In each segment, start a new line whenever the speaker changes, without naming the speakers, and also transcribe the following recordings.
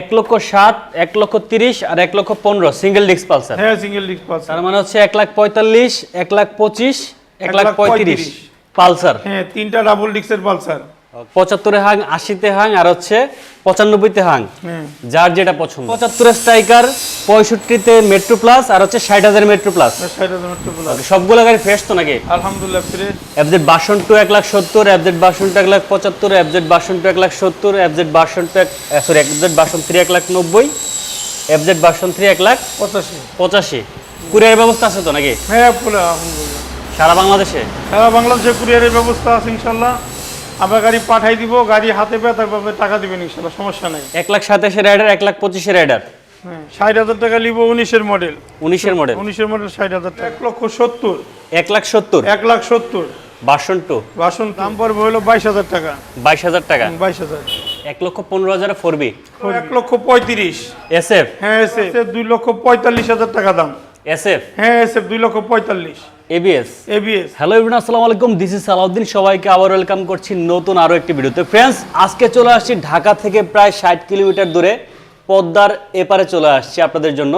এক লক্ষ সাত এক লক্ষ তিরিশ আর এক লক্ষ পনেরো। সিঙ্গেল ডিস্ক পালসার
হ্যাঁ সিঙ্গেল ডিস্ক পালসার
তার মানে হচ্ছে এক লাখ পঁয়তাল্লিশ এক লাখ পঁচিশ এক লাখ পঁয়ত্রিশ। পালসার
হ্যাঁ তিনটা ডাবল ডিস্কের পালসার
পঁচাত্তরে হাং আশিতে হাং আর হচ্ছে পঁচানব্বইতে হাং।
হ্যাঁ
যার যেটা পছন্দ। পঁচাত্তরে স্ট্রাইকার পঁয়ষট্টিতে মেট্রো প্লাস আর হচ্ছে ষাট হাজার মেট্রো প্লাস।
ষাট হাজার মিটার প্লাস।
সবগুলো গাড়ি ফ্রেশ তো নাকি?
আলহামদুলিল্লাহ ফ্রেশ
এফজেড বাসন টু এক লাখ সত্তর এফজেড বাসন টু এক লাখ পঁচাত্তর এফজেড বাসন টু এক লাখ সত্তর এফজেড বাসন টু এক সরি এফজেড বাসন থ্রি এক লাখ নব্বই এফজেড বাসন থ্রি এক লাখ
পঁচাশি।
পঁচাশি। কুরিয়ার ব্যবস্থা আছে তো নাকি?
হ্যাঁ পুরো আলহামদুলিল্লাহ।
সারা বাংলাদেশে?
সারা বাংলাদেশে কুরিয়ারের ব্যবস্থা আছে ইনশাল্লাহ। আমরা গাড়ি পাঠাই দিব গাড়ি হাতে পেয়ে তারপর টাকা দিবেন ইনশাল্লাহ সমস্যা নাই।
এক লাখ সাতাশে রাইডার এক লাখ পঁচিশে রাইডার?
হ্যাঁ ষাট হাজার টাকা নিব উনিশের মডেল
উনিশের মডেল
উনিশের মডেল ষাট হাজার টাকা। এক লক্ষ সত্তর।
এক লাখ সত্তর?
এক লাখ সত্তর।
বাসন টু?
বাসন দাম পড়বে হলো বাইশ হাজার টাকা।
বাইশ হাজার টাকা?
বাইশ হাজার।
এক লক্ষ পনেরো হাজার ফোর বি?
এক লক্ষ পঁয়ত্রিশ।
S F?
হ্যাঁ এসে দুই লক্ষ পঁয়তাল্লিশ হাজার টাকা দাম।
S F?
হ্যাঁ এসে দুই লক্ষ পঁয়তাল্লিশ।
এবিএস
এবিএস
হ্যালো ইবরান আসসালামু আলাইকুম। This is Salauddin. সবাইকে আবার ওয়েলকাম করছি নতুন আরও একটি ভিডিওতে। ফ্রেন্ডস আজকে চলে আসছি ঢাকা থেকে প্রায় ষাট কিলোমিটার দূরে পদ্মার এপারে চলে আসছি আপনাদের জন্য।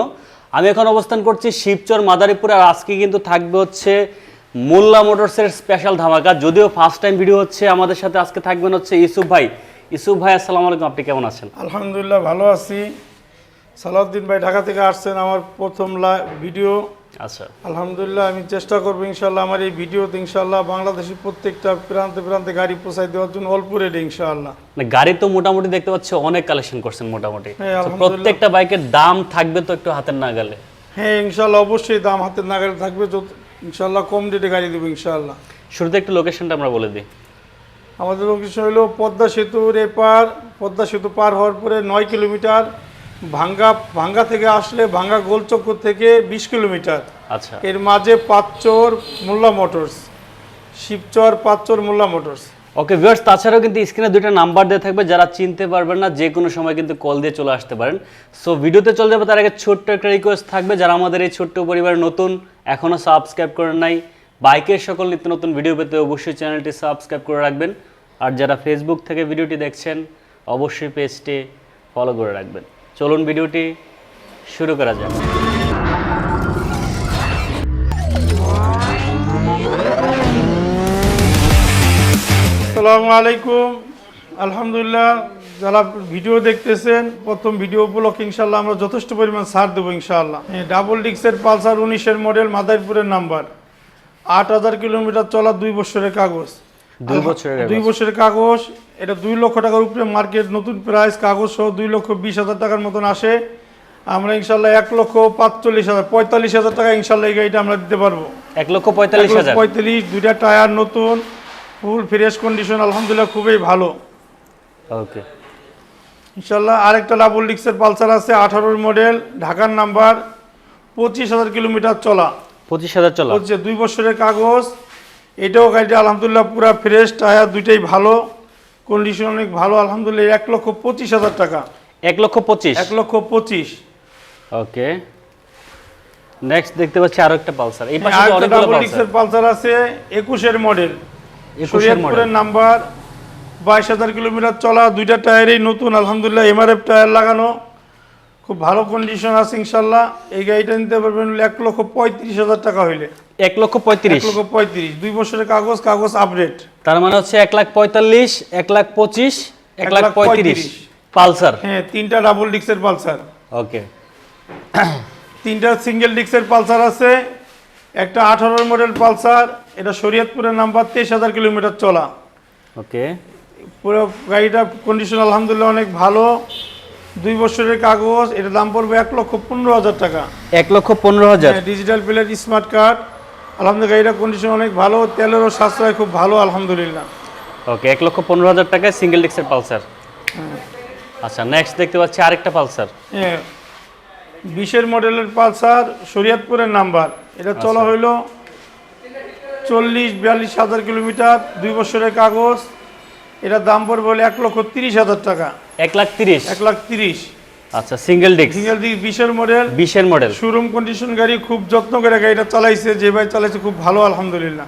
আমি এখন অবস্থান করছি শিবচর মাদারীপুর আর আজকে কিন্তু থাকবে হচ্ছে মোল্লা মোটরসের স্পেশাল ধামাকা। যদিও ফার্স্ট টাইম ভিডিও হচ্ছে আমাদের সাথে আজকে থাকবেন হচ্ছে ইসুফ ভাই। ইসুফ ভাই আসসালামু আলাইকুম। আপনি কেমন আছেন?
আলহামদুলিল্লাহ ভালো আছি। সালাউদ্দিন ভাই ঢাকা থেকে আসছেন আমার প্রথম ভিডিও
আচ্ছা।
আলহামদুলিল্লাহ আমি চেষ্টা করব ইনশাল্লাহ আমার এই ভিডিওতে ইনশাল্লাহ বাংলাদেশের প্রত্যেকটা প্রান্তে প্রান্তে গাড়ি পৌঁছাই দেওয়ার জন্য অল্প রেটে ইনশাল্লাহ
মানে গাড়ি তো মোটামুটি দেখতে পাচ্ছি অনেক কালেকশন করছেন মোটামুটি।
হ্যাঁ,
প্রত্যেকটা বাইকের দাম থাকবে তো একটু হাতের নাগালে।
হ্যাঁ ইনশাল্লাহ অবশ্যই দাম হাতের নাগালে থাকবে ইনশাল্লাহ কম রেটে গাড়ি দেবো ইনশাল্লাহ
শুরুতে একটু লোকেশনটা আমরা বলে দিই।
আমাদের লোকেশন হলো পদ্মা সেতুর এপার পদ্মা সেতু পার হওয়ার পরে নয় কিলোমিটার ভাঙ্গা ভাঙ্গা থেকে আসলে ভাঙ্গা গোলচক্কর থেকে বিশ কিলোমিটার।
আচ্ছা।
এর মাঝে Panchchar Molla motors Shibchar Panchchar Molla motors.
Okay viewers তাছাড়াও কিন্তু স্ক্রিনে দুইটা নাম্বার দেওয়া থাকবে যারা চিনতে পারবেন না যে কোনো সময় কিন্তু কল দিয়ে চলে আসতে পারেন। সো ভিডিওতে চলে যাবে তার আগে ছোট্ট একটা রিকোয়েস্ট থাকবে যারা আমাদের এই ছোট্ট পরিবারের নতুন এখনও সাবস্ক্রাইব করেন নাই বাইকের সকল নিত্য নতুন ভিডিও পেতে অবশ্যই চ্যানেলটি সাবস্ক্রাইব করে রাখবেন। আর যারা ফেসবুক থেকে ভিডিওটি দেখছেন অবশ্যই পেজটি ফলো করে রাখবেন। চলুন ভিডিওটি শুরু করা যাক।
আসসালামু আলাইকুম। আলহামদুলিল্লাহ, যারা ভিডিও দেখতেছেন, প্রথম ভিডিও উপলক্ষে ইনশাল্লাহ আমরা যথেষ্ট পরিমাণ ছাড় দেবো ইনশাআল্লাহ। ডাবল ডিক্সের পালসার উনিশের মডেল মাদারীপুরের নাম্বার আট হাজার কিলোমিটার চলা দুই বছরের কাগজ।
দুই বছরের
দুই বছরের কাগজ এটা দুই লক্ষ টাকার উপরে মার্কেট নতুন প্রাইস কাগজ সহ দুই লক্ষ বিশ হাজার টাকার মতন আসে। আমরা ইনশাল্লাহ এক লক্ষ পাঁচচল্লিশ হাজার পঁয়তাল্লিশ হাজার টাকা ইনশাল্লাহ এই গাড়িটা আমরা দিতে পারব।
এক লক্ষ পঁয়তাল্লিশ হাজার?
পঁয়তাল্লিশ দুইটা টায়ার নতুন ফুল ফ্রেশ কন্ডিশন আলহামদুলিল্লাহ খুবই ভালো।
ওকে
ইনশাল্লাহ আরেকটা ডাবল ডিক্সের পালসার আছে আঠারোর মডেল ঢাকার নাম্বার পঁচিশ হাজার কিলোমিটার চলা।
পঁচিশ হাজার চলা।
হচ্ছে দুই বছরের কাগজ এটাও গাড়িটা আলহামদুলিল্লাহ পুরো ফ্রেশ টায়ার দুইটাই ভালো কন্ডিশন অনেক ভালো আলহামদুলিল্লাহ এক লক্ষ পঁচিশ হাজার টাকা।
এক লক্ষ পঁচিশ?
এক লক্ষ পঁচিশ।
ওকে। নেক্সট দেখতে পাচ্ছি আরও একটা পালসার। এই পাশে
আরেকটা
অনেকগুলো পালসার?
পালসার আছে একুশের মডেল
একুশের
শরীয়তপুরের
মডেল
নাম্বার বাইশ হাজার কিলোমিটার চলা দুইটা টায়ারেই নতুন আলহামদুলিল্লাহ এমআরএফ টায়ার লাগানো। খুব ভালো কন্ডিশন আছে ইনশাল্লাহ। এই গাড়িটা নিতে পারবেন এক লক্ষ পঁয়ত্রিশ হাজার টাকা হইলে।
এক লক্ষ পঁয়ত্রিশ?
লক্ষ পঁয়ত্রিশ। দুই বছরের কাগজ কাগজ আপডেট
তার মানে হচ্ছে এক লাখ পঁয়তাল্লিশ এক লাখ পঁচিশ এক লাখ পঁয়ত্রিশ। পালসার?
হ্যাঁ তিনটা ডাবল ডিক্সের পালসার।
ওকে।
তিনটা সিঙ্গেল ডিক্সের পালসার আছে। একটা আঠারোর মডেল পালসার। এটা শরীয়তপুরের নাম্বার তেইশ হাজার কিলোমিটার চলা।
ওকে।
পুরো গাড়িটা কন্ডিশন আলহামদুলিল্লাহ অনেক ভালো। দুই বছরের কাগজ এটা দাম পড়বে এক লক্ষ পনেরো হাজার টাকা।
এক লক্ষ পনেরো হাজার।
ডিজিটাল প্লেট স্মার্ট কার্ড আলহামদুলিল্লাহ গাড়িটা কন্ডিশন অনেক ভালো তেলেরও সাশ্রয় খুব ভালো আলহামদুলিল্লাহ।
ওকে এক লক্ষ পনেরো হাজার টাকায় সিঙ্গেল ডিক্সের পালসার। আচ্ছা নেক্সট দেখতে পাচ্ছি আরেকটা পালসার।
হ্যাঁ বিশের মডেলের পালসার শরীয়তপুরের নাম্বার। এটা চলা হইল চল্লিশ বিয়াল্লিশ হাজার কিলোমিটার দুই বছরের কাগজ। এটা দাম পড়বে হলো এক লক্ষ তিরিশ হাজার টাকা।
এক লাখ তিরিশ?
এক লাখ তিরিশ।
আচ্ছা সিঙ্গেল ডিক্স
সিঙ্গেল দিক বিশের মডেল
বিশের মডেল
শোরুম কন্ডিশন গাড়ি খুব যত্ন করে গাড়িটা চালাইছে যে ভাই চালাইছে খুব ভালো আলহামদুলিল্লাহ।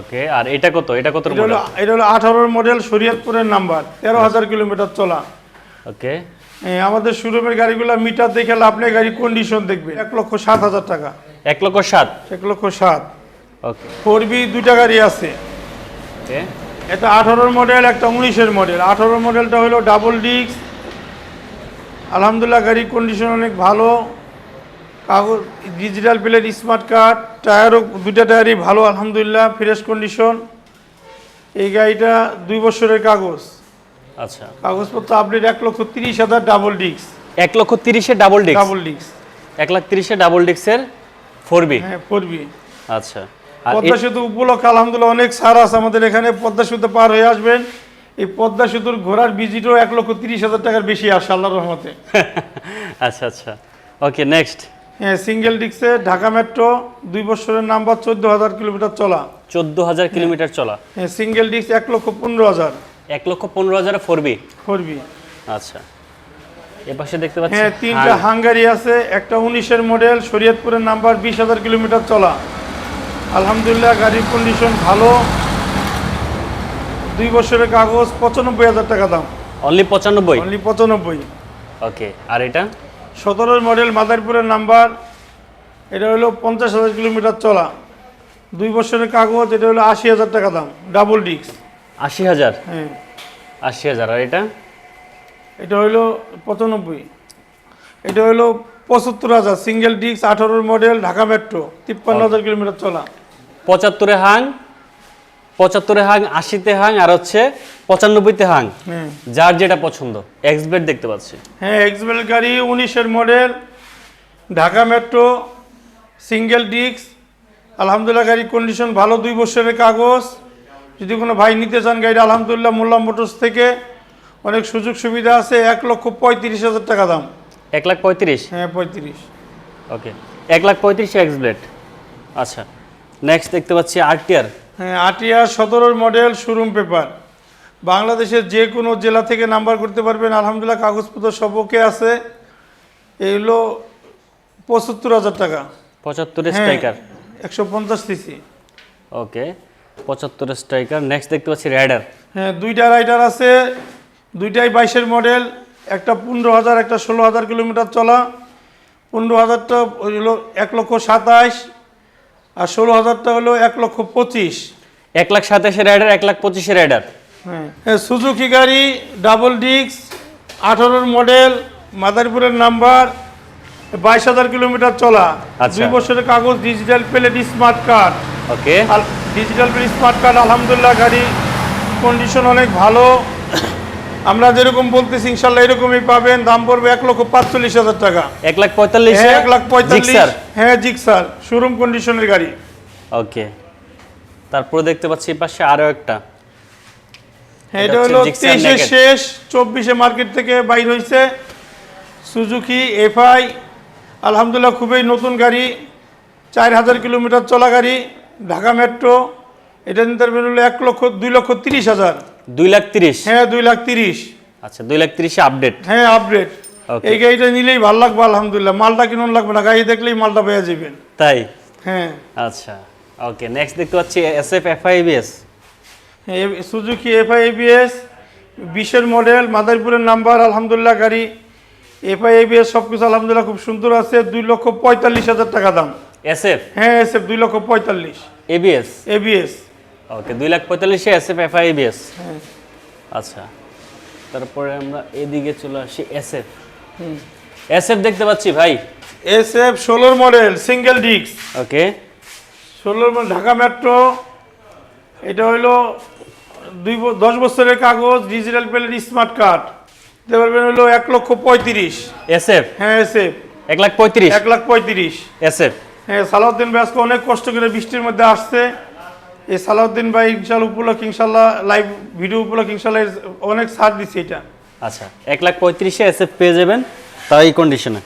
ওকে আর এটা কত? এটা কত
এটা হলো এটা হলো আঠারোর মডেল শরীয়তপুরের নাম্বার তেরো হাজার কিলোমিটার চলা।
ওকে।
আমাদের শোরুমের গাড়িগুলো মিটার দেখে নেই গাড়ি কন্ডিশন দেখবে এক লক্ষ সাত হাজার টাকা।
এক লক্ষ সাত?
এক লক্ষ সাত।
ওকে।
ফোর বি দুইটা গাড়ি আছে।
ওকে।
এটা আঠারোর মডেল একটা উনিশের মডেল আঠারোর মডেলটা হলো ডাবল ডিস্ক আলহামদুলিল্লাহ গাড়ির কন্ডিশন অনেক ভালো। কাগজ ডিজিটাল প্লেট স্মার্ট কার্ড টায়ারও দুইটা টায়ারই ভালো আলহামদুলিল্লাহ ফ্রেশ কন্ডিশন এই গাড়িটা দুই বছরের কাগজ।
আচ্ছা।
কাগজপত্র আপডেট এক লক্ষ তিরিশ হাজার ডাবল ডিস্ক
এক লক্ষ তিরিশে ডাবল ডিস্ক
ডাবল ডিস্ক
এক লাখ তিরিশে ডাবল ডিস্কের ফোর বি
হ্যাঁ ফোর
বি আচ্ছা।
পদ্মা সেতু উপলক্ষে আলহামদুলিল্লাহ অনেক সার আছে আমাদের এখানে পদ্মা সেতু পার হয়ে আসবেন। এই পদ্মা সেতুর ঘোরার ভিজিটও এক লক্ষ তিরিশ হাজার টাকার বেশি আসে রহমতে।
আচ্ছা আচ্ছা। ওকে নেক্সট
হ্যাঁ সিঙ্গেল ডিস্কে ঢাকা মেট্রো দুই বছরের নাম্বার চোদ্দ হাজার কিলোমিটার চলা।
চোদ্দ হাজার কিলোমিটার চলা।
হ্যাঁ সিঙ্গেল ডিস্ক এক লক্ষ পনেরো হাজার।
এক লক্ষ পনেরো হাজার ফোর বি
করবি
আচ্ছা। এ পাশে দেখতে পাচ্ছি
হ্যাঁ তিনটা হাঙ্গারি আছে একটা উনিশের মডেল শরীয়তপুরের নাম্বার বিশ হাজার কিলোমিটার চলা। আলহামদুলিল্লাহ গাড়ির কন্ডিশন ভালো। দুই বছরের কাগজ পঁচানব্বই হাজার টাকা দাম।
অনলি পঁচানব্বই?
অনলি পঁচানব্বই।
ওকে আর এটা?
সতেরোর মডেল মাদারপুরের নাম্বার এটা হলো পঞ্চাশ হাজার কিলোমিটার চলা। দুই বছরের কাগজ এটা হলো আশি হাজার টাকা দাম ডাবল ডিস্ক
আশি হাজার?
হ্যাঁ।
আশি হাজার আর এটা?
এটা হলো পঁচানব্বই। এটা হলো পঁচাত্তর হাজার সিঙ্গেল ডিস্ক আঠারোর মডেল ঢাকা মেট্রো তিপ্পান্ন হাজার কিলোমিটার চলা।
পঁচাত্তরে হাং পঁচাত্তরে হাং আশিতে হাং আর হচ্ছে পঁচানব্বইতে হাং।
হ্যাঁ
যার যেটা পছন্দ। এক্সবেট দেখতে পাচ্ছি।
হ্যাঁ এক্সবেল গাড়ি উনিশের model Dhaka metro single disc. আলহামদুলিল্লাহ গাড়ির কন্ডিশন ভালো দুই বছরের কাগজ। যদি কোনো ভাই নিতে চান গাড়ি আলহামদুলিল্লাহ মোল্লা মোটরস থেকে অনেক সুযোগ সুবিধা আছে এক লক্ষ পঁয়ত্রিশ হাজার টাকা দাম।
এক লাখ পঁয়ত্রিশ?
হ্যাঁ পঁয়ত্রিশ।
ওকে। এক লাখ পঁয়ত্রিশ এক্সব্লেড আচ্ছা। নেক্সট দেখতে পাচ্ছি আরটিআর
হ্যাঁ আটিয়া সতেরোর মডেল শোরুম পেপার বাংলাদেশের যে কোনো জেলা থেকে নাম্বার করতে পারবেন। আলহামদুলিল্লাহ কাগজপত্র সব ওকে আছে। এইগুলো পঁচাত্তর হাজার টাকা।
পঁচাত্তরের
হ্যাঁ
স্ট্রাইকার
একশো পঞ্চাশ সিসি
ওকে পঁচাত্তরের স্ট্রাইকার নেক্সট দেখতে পাচ্ছি রাইডার
হ্যাঁ দুইটা রাইডার আছে। দুইটাই বাইশের মডেল একটা পনেরো হাজার একটা ষোলো হাজার কিলোমিটার চলা। পনেরো হাজারটা হলো এক লক্ষ সাতাইশ আর ষোলো হাজারটা হলো এক লক্ষ পঁচিশ।
এক লাখ সাতাশের রাইডার এক লাখ পঁচিশের রাইডার।
হ্যাঁ। সুজুকি গাড়ি ডাবল ডিক্স আঠারোর মডেল মাদারীপুরের নাম্বার বাইশ হাজার কিলোমিটার চলা।
আচ্ছা।
দুই বছরের কাগজ digital plate smart card
okay.
Digital plate smart card আলহামদুলিল্লাহ গাড়ি কন্ডিশন অনেক ভালো। আমরা যেরকম বলতেছি ইনশাল্লাহ এরকমই পাবেন। দাম পড়বে এক লক্ষ পাঁচচল্লিশ হাজার টাকা।
এক লাখ পঁয়তাল্লিশ
হ্যাঁ এক লাখ পঁয়তাল্লিশ। হ্যাঁ স্যার শোরুম কন্ডিশনের গাড়ি।
ওকে। তারপরে দেখতে পাচ্ছি পাশে আরও একটা।
হ্যাঁ
এটা
হলো তেইশে। শেষ চব্বিশে মার্কেট থেকে বাইর হয়েছে সুজুকি এফআই। আলহামদুলিল্লাহ খুবই নতুন গাড়ি। চার হাজার কিলোমিটার চলা গাড়ি ঢাকা মেট্রো। এটা নিতে পারবেন হলো এক লক্ষ দুই লক্ষ তিরিশ হাজার।
দুই লাখ তিরিশ।
হ্যাঁ দুই লাখ তিরিশ।
আচ্ছা দুই লাখ তিরিশে আপডেট।
হ্যাঁ আপডেট. এই গাড়িটা নিলেই ভালো লাগবে আলহামদুলিল্লাহ। মালটা কিনুন লাগবে না গাড়ি দেখলেই মালটা পেয়ে যাবেন।
তাই?
হ্যাঁ।
আচ্ছা ওকে নেক্সট দেখতে পাচ্ছি S F F I BS
Suzuki FI ABS বিশের মডেল মাদারীপুরের নাম্বার আলহামদুলিল্লাহ গাড়ি এফআই এবিএস সব কিছু আলহামদুলিল্লাহ খুব সুন্দর আছে। দুই লক্ষ পঁয়তাল্লিশ হাজার টাকা দাম।
এস এফ
হ্যাঁ এসএফ দুই লক্ষ পঁয়তাল্লিশ।
এবিএস
এবিএস
ওকে দুই লাখ পঁয়তাল্লিশে S F F I BS
হ্যাঁ।
আচ্ছা তারপরে আমরা এদিকে চলে আসি এস এফ এস এফ দেখতে পাচ্ছি ভাই?
এসএফ ষোলোর মডেল সিঙ্গেল ডিস্ক
ওকে।
ষোলোর মডেল ঢাকা মেট্রো এটা হইল দুই ব- দশ বছরের কাগজ ডিজিটাল প্লেট স্মার্ট কার্ড দিতে পারবেন হলো এক লক্ষ পঁয়ত্রিশ।
এস এফ
হ্যাঁ এসএফ
এক লাখ পঁয়ত্রিশ?
এক লাখ পঁয়ত্রিশ।
এস এফ
হ্যাঁ সালাউদ্দিন আজকে অনেক কষ্ট করে বৃষ্টির মধ্যে আসছে। এই সালাউদ্দিন ভাই ইনশাল্লাহ উপলক্ষে ইনশাল্লাহ লাইভ ভিডিও উপলক্ষে ইনশাল্লাহ অনেক ছাড় দিচ্ছে এটা।
আচ্ছা এক লাখ পঁয়ত্রিশে এস এফ পেয়ে যাবেন তাই এই কন্ডিশনে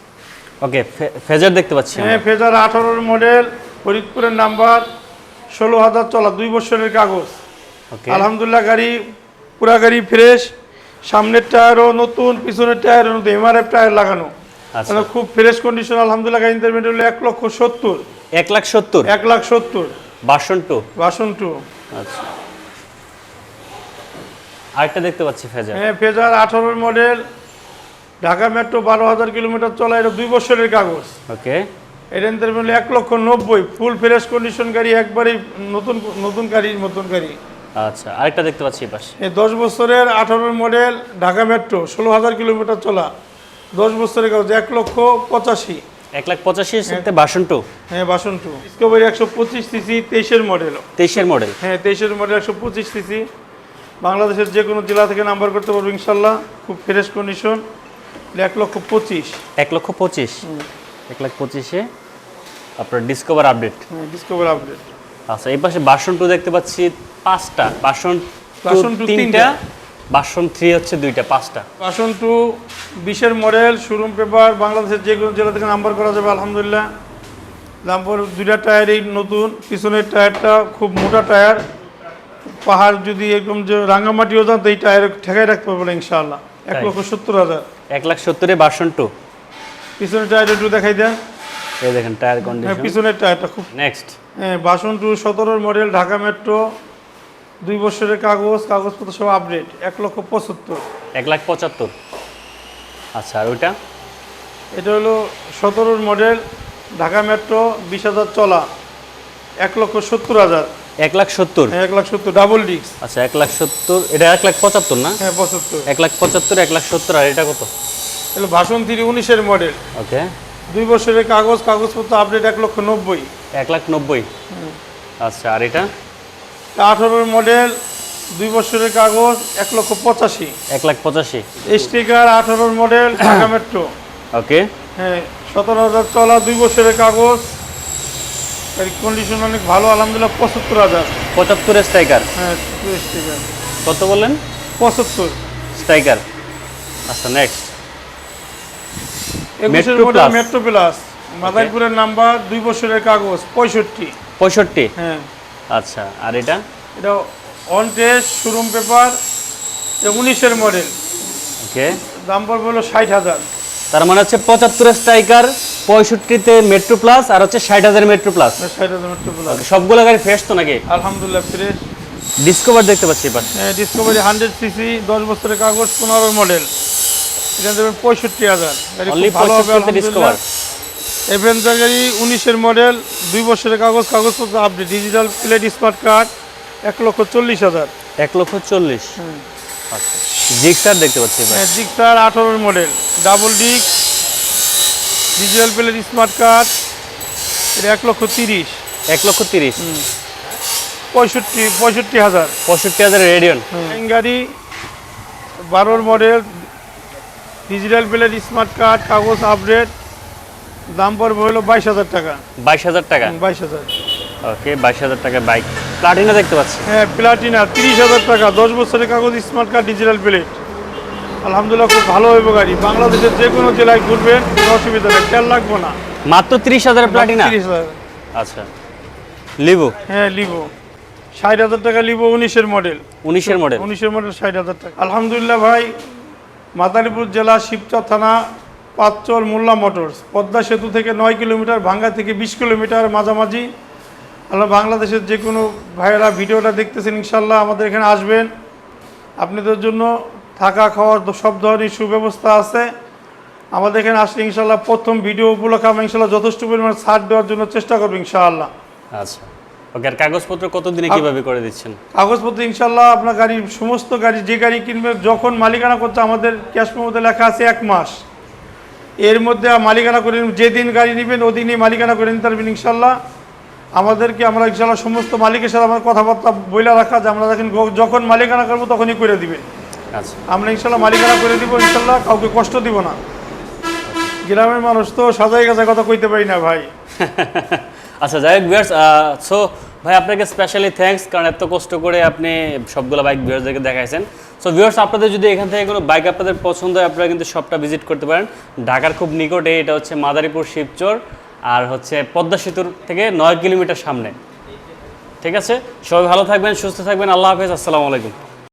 ওকে ফেজার দেখতে পাচ্ছি।
হ্যাঁ ফেজার আঠারোর মডেল ফরিদপুরের নাম্বার ষোলো হাজার চলা দুই বছরের কাগজ।
ওকে
আলহামদুলিল্লাহ গাড়ি পুরা গাড়ি ফ্রেশ সামনের টায়ারও নতুন পিছনের টায়ারও নতুন এমআরএফ টায়ার লাগানো।
আচ্ছা।
মানে খুব ফ্রেশ কন্ডিশন আলহামদুলিল্লাহ গাড়ি ইন্টারমিডিয়েট হলো এক লক্ষ সত্তর।
এক লাখ সত্তর।
এক লাখ সত্তর।
বাসন টু?
বাসন টু।
আচ্ছা। আরেকটা দেখতে পাচ্ছি ফেজার।
হ্যাঁ ফেজার আঠারোর মডেল। ঢাকা মেট্রো বারো হাজার কিলোমিটার চলা এটা দুই বছরের কাগজ।
ওকে।
এটা নিতে পারলে এক লক্ষ নব্বই। ফুল ফ্রেশ কন্ডিশন গাড়ি একবারই নতুন নতুন গাড়ির মতন গাড়ি।
আচ্ছা আরেকটা দেখতে পাচ্ছি পাশে।
এই দশ বছরের আঠারোর মডেল ঢাকা মেট্রো ষোলো হাজার কিলোমিটার চলা। দশ বছরের কাগজ এক লক্ষ পঁচাশি।
এক লাখ পঁচাশি সাথে বাসন টু
হ্যাঁ বাসন টু ডিসকভারি একশো পঁচিশ সিসি তেইশের মডেল
তেইশের মডেল
হ্যাঁ তেইশের মডেল একশো পঁচিশ সিসি। বাংলাদেশের যে কোনো জেলা থেকে নাম্বার করতে পারব ইনশাল্লাহ। খুব ফ্রেশ কন্ডিশন এক লক্ষ পঁচিশ।
এক লক্ষ পঁচিশ? এক লাখ পঁচিশে? আপনার ডিসকভার আপডেট
হ্যাঁ ডিসকভার আপডেট
আচ্ছা এই পাশে বাসন টু দেখতে পাচ্ছি পাঁচটা। বাসন
বাসন
টু তিনটা।
বাসন
থ্রি হচ্ছে দুইটা পাঁচটা।
বাসন টু বিশের মডেল শোরুম পেপার বাংলাদেশের যে কোনো জেলা থেকে নাম্বার করা যাবে আলহামদুলিল্লাহ। নাম্বার দুইটা টায়ারই নতুন পিছনের টায়ারটা খুব মোটা টায়ার পাহাড় যদি এরকম যে রাঙ্গামাটিও যান তো এই টায়ার ঠেকাই রাখতে পারব না ইনশাআল্লাহ। এক লক্ষ সত্তর হাজার।
এক লাখ সত্তরে বাসন টু
পিছনের টায়ার একটু দেখাই দেন।
এই দেখেন টায়ার
হ্যাঁ
কন্ডিশন
পিছনের টায়ারটা খুব
নেক্সট
হ্যাঁ বাসন টু সতেরোর মডেল ঢাকা মেট্রো দুই বছরের কাগজ কাগজপত্র সব আপডেট এক লক্ষ পঁচাত্তর।
এক লাখ পঁচাত্তর। আচ্ছা আর ওইটা?
এটা হলো সতেরোর মডেল ঢাকা মেট্রো বিশ হাজার চলা এক লক্ষ সত্তর হাজার।
এক লাখ সত্তর?
হ্যাঁ, এক লাখ সত্তর ডাবল ডিস্ক
আচ্ছা এক লাখ সত্তর এটা এক লাখ পঁচাত্তর না?
হ্যাঁ পঁচাত্তর।
এক লাখ পঁচাত্তর এক লাখ সত্তর আর এটা কত?
এগুলো ভাষণ থ্রি উনিশের মডেল
ওকে।
দুই বছরের কাগজ কাগজপত্র আপডেট এক লক্ষ নব্বই।
এক লাখ নব্বই। আচ্ছা আর এটা?
আঠারোর মডেল দুই বছরের কাগজ এক লক্ষ পঁচাশি।
এক লাখ পঁচাশি।
স্টিকার আঠারোর মডেল ঢাকা মেট্রো
ওকে
হ্যাঁ সতেরো হাজার চলা দুই বছরের কাগজ। কন্ডিশন অনেক ভালো আলহামদুলিল্লাহ পঁচাত্তর হাজার।
পঁচাত্তরের স্ট্রাইকার
হ্যাঁ স্টিকার
কত বললেন?
পঁচাত্তর।
স্ট্রাইকার আচ্ছা নেক্সট
একুশের মডেল মেট্রো প্লাস মাদারীপুরের নাম্বার দুই বছরের কাগজ পঁয়ষট্টি।
পঁয়ষট্টি।
হ্যাঁ।
আচ্ছা আর এটা?
এটা অন টেস্ট শোরুম পেপার উনিশের মডেল
ওকে।
দাম পড়বে হলো ষাট হাজার।
তার মানে হচ্ছে পঁচাত্তরের স্ট্রাইকার পঁয়ষট্টিতে মেট্রো প্লাস আর হচ্ছে ষাট হাজার মেট্রো প্লাস
ষাট হাজার মেট্রো প্লাস
সবগুলো গাড়ি ফ্রেশ তো নাকি?
আলহামদুলিল্লাহ ফ্রেশ
ডিসকভার দেখতে পাচ্ছি এবার।
ডিসকভারি হান্ড্রেড সিসি দশ বছরের কাগজ পনেরো মডেল এটা দেবেন পঁয়ষট্টি হাজার। গাড়ি ভালো হবে
ডিসকভার
এভেঞ্জার গাড়ি উনিশের মডেল দুই বছরের কাগজ কাগজপত্র update digital plate smart card এক লক্ষ চল্লিশ হাজার।
এক লক্ষ চল্লিশ। আচ্ছা। জিক্সার দেখতে পাচ্ছি এবার।
ডিক্সার আঠারোর model double disc digital plate smart card এটা এক লক্ষ তিরিশ।
এক লক্ষ তিরিশ।
পঁয়ষট্টি পঁয়ষট্টি হাজার।
পঁয়ষট্টি হাজার রেডিয়ন
গাড়ি বারোর model digital plate smart card কাগজ আপডেট দাম পড়বে হলো বাইশ হাজার টাকা।
বাইশ হাজার টাকা?
বাইশ হাজার।
ওকে বাইশ হাজার টাকা বাইক। প্লাটিনা দেখতে পাচ্ছি।
হ্যাঁ প্লাটিনা তিরিশ হাজার টাকা দশ বছরের কাগজ স্মার্ট কার্ড ডিজিটাল প্লেট আলহামদুলিল্লাহ খুব ভালো হইব গাড়ি। বাংলাদেশের যে কোনো জেলায় ঘুরবেন কোনো অসুবিধা নেই খেয়াল লাগবো না।
মাত্র তিরিশ হাজার প্লাটিনা
তিরিশ হাজার।
আচ্ছা। লিবো
হ্যাঁ লিভো ষাট হাজার টাকা লিভো উনিশের মডেল
উনিশের মডেল
উনিশের মডেল ষাট হাজার টাকা। আলহামদুলিল্লাহ ভাই মাদারীপুর জেলা শিবচর থানা পাঁচচল মোল্লা মোটরস। পদ্মা সেতু থেকে নয় কিলোমিটার ভাঙ্গা থেকে বিশ কিলোমিটার মাঝামাঝি। আল্লাহ বাংলাদেশের যে কোনো ভাইয়েরা ভিডিওটা দেখতেছেন ইনশাল্লাহ আমাদের এখানে আসবেন। আপনাদের জন্য থাকা খাওয়ার সব ধরনের সুব্যবস্থা আছে। আমাদের এখানে আসলে ইনশাল্লাহ প্রথম ভিডিও উপলক্ষে আমরা ইনশাল্লাহ যথেষ্ট পরিমাণ ছাড় দেওয়ার জন্য চেষ্টা করব ইনশাআল্লাহ।
আচ্ছা। ওকে আর কাগজপত্র কতদিনে কীভাবে করে দিচ্ছেন?
কাগজপত্র ইনশাল্লাহ আপনার গাড়ির সমস্ত গাড়ি যে গাড়ি কিনবে যখন মালিকানা করতে আমাদের ক্যাশ মধ্যে লেখা আছে এক মাস। এর মধ্যে মালিকানা করে যেদিন গাড়ি নেবেন ওদিনই মালিকানা করে নিতে পারবেন ইনশাল্লাহ আমাদেরকে আমরা ইনশাল্লাহ সমস্ত মালিকের সাথে আমার কথাবার্তা বইলা রাখা যে আমরা দেখেন যখন মালিকানা করব তখনই করে দিবেন
আচ্ছা।
আমরা ইনশাল্লাহ মালিকানা করে দিব ইনশাল্লাহ কাউকে কষ্ট দিব না। গ্রামের মানুষ তো সাজাই গাছাই কথা কইতে পারি না ভাই।
আচ্ছা যাই হোক সো ভাই, আপনাকে স্পেশালি থ্যাঙ্কস কারণ এত কষ্ট করে আপনি সবগুলো বাইক ভিউয়ার্সদেরকে দেখাইছেন। সো ভিউয়ার্স আপনাদের যদি এখান থেকে কোনো বাইক আপনাদের পছন্দ হয়, আপনারা কিন্তু শপটা ভিজিট করতে পারেন। ঢাকার খুব নিকটে, এটা হচ্ছে মাদারীপুর শিবচর, আর হচ্ছে পদ্মা সেতুর থেকে নয় কিলোমিটার সামনে। ঠিক আছে? সবাই ভালো থাকবেন, সুস্থ থাকবেন, আল্লাহ হাফেজ, আসসালামু আলাইকুম।